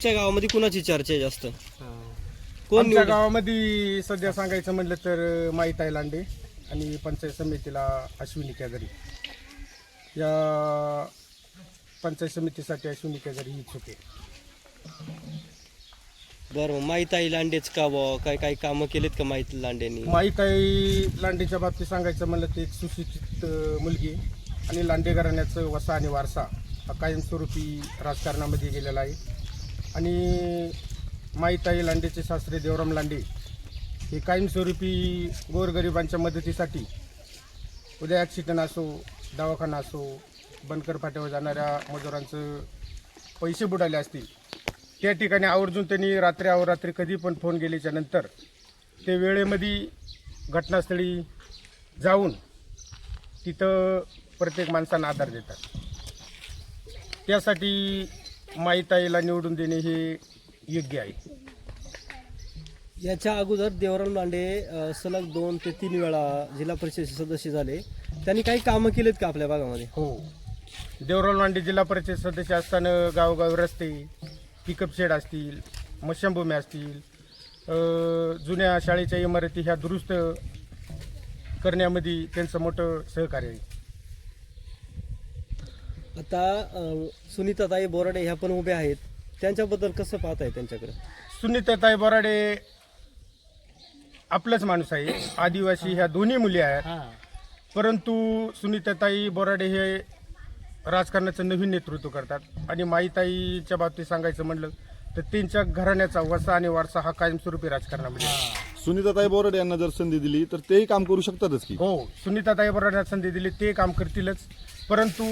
तुमच्या गावामध्ये कुणाची चर्चा आहे जास्त? कोण आमच्या गावामध्ये सध्या सांगायचं म्हटलं तर माईताई लांडे आणि पंचायत समितीला अश्विनी कॅगरी या पंचायत समितीसाठी अश्विनी कॅगरी ही चुके बरं माहीत आहे लांडेच का बा काय काय कामं केलेत का माहीत लांडेनी? माईताई लांडेच्या बाबतीत सांगायचं म्हणलं तर एक सुशिक्षित अं, मुलगी आहे. आणि लांडे घराण्याचं वसा आणि वारसा हा कायमस्वरूपी राजकारणामध्ये गेलेला आहे. आणि माईताई लांडेचे सासरे देवराम लांडे हे कायमस्वरूपी गोरगरिबांच्या मदतीसाठी उद्या ॲक्सिडंट असो दवाखाना असो बनकर फाट्यावर जाणाऱ्या मजुरांचं पैसे बुडाले असतील. त्या ठिकाणी आवर्जून त्यांनी रात्री अवरात्री कधी पण फोन गेल्याच्यानंतर ते वेळेमध्ये घटनास्थळी जाऊन तिथं प्रत्येक माणसांना आधार देतात. त्यासाठी माईताईला निवडून देणे हे योग्य आहे. याच्या अगोदर देवराम लांडे अ, सलग दोन ते तीन वेळा जिल्हा परिषदेचे सदस्य झाले. त्यांनी काही कामं केलेत का आपल्या भागामध्ये? हो. देवराव लांडे जिल्हा परिषद सदस्य असताना गावोगावी रस्ते पिकअप शेड असतील मशांभूमी असतील अ, जुन्या शाळेच्या इमारती ह्या दुरुस्त करण्यामध्ये त्यांचं मोठं सहकार्य आहे. आता सुनीताताई बोराडे ह्या पण उभ्या आहेत. त्यांच्याबद्दल कसं पाहत आहे त्यांच्याकडे? सुनीताताई बोराडे आपलंच माणूस आहे. आदिवासी ह्या दोन्ही मुली आहेत. परंतु सुनीताताई बोराडे हे राजकारणाचं नवीन नेतृत्व करतात. आणि माईताईच्या बाबतीत सांगायचं म्हणलं तर त्यांच्या घराण्याचा वसा आणि वारसा हा कायमस्वरूपी राजकारणामध्ये आहे. सुनीताताई बोराडे यांना जर संधी दिली तर तेही काम करू शकतातच की. हो सुनीताताई बोराड्याला संधी दिली ते काम करतीलच. परंतु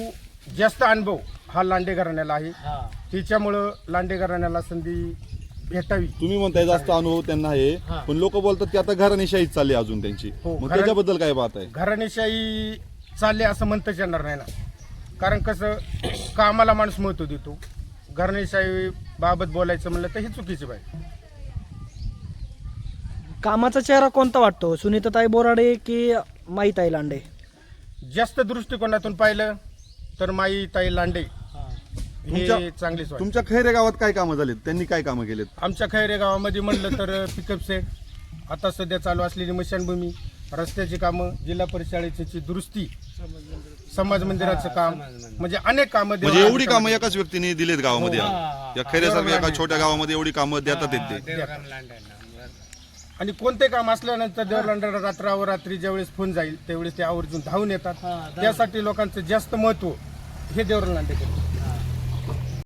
जास्त अनुभव हा लांडे घराण्याला आहे. त्याच्यामुळं लांडे घराण्याला संधी भेटावी. तुम्ही म्हणताय जास्त अनुभव त्यांना आहे पण लोक बोलतात की आता घराणेशाहीच चालली अजून त्यांची. हो, मग घराणे- त्याच्याबद्दल काय पाहताय घराणेशाही चालले असं म्हणताच येणार नाही ना. कारण कसं कामाला माणूस महत्त्व देतो. घराणेशाही बाबत बोलायचं म्हणलं तर ही चुकीची बाई. कामाचा चेहरा कोणता वाटतो? सुनीताताई बोराडे की माईताई लांडे? जास्त दृष्टिकोनातून पाहिलं तर माई ताई लांडे हे. तुमच्या- चांगलीच वाटते तुमच्या खैरे गावात काय कामं झालीत? त्यांनी काय कामं केलेत? आमच्या खैरे गावामध्ये म्हणलं तर पिकअप सेट आता सध्या चालू असलेली मशानभूमी रस्त्याची कामं जिल्हा परिषदेची दुरुस्ती समाज मंदिराचं काम म्हणजे अनेक कामं म्हणजे एवढी कामं एकाच व्यक्तीने दिलेत गावामध्ये? या खैऱ्यासारख्या एका छोट्या गावामध्ये एवडी कामं देतात आहेत ते. आणि कोणते काम असल्यानंतर देवलांडर रात्रावर रात्री ज्यावेळेस फोन जाईल त्यावेळेस ते आवर्जून धावून येतात. त्यासाठी लोकांचं जास्त महत्त्व हे देवलांडे केलं